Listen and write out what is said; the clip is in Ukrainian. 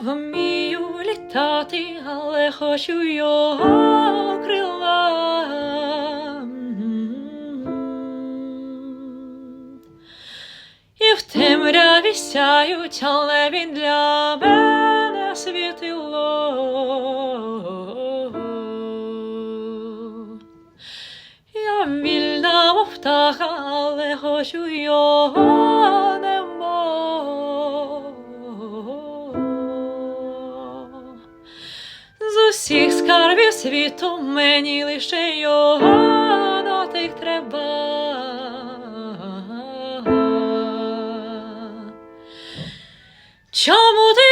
Вмію літати, але хочу його крила. І в темряві сяють, але він для мене світило. Я вільна, мов птаха, але хочу його З усіх скарбів світу мені лише його дотик треба. Чому ти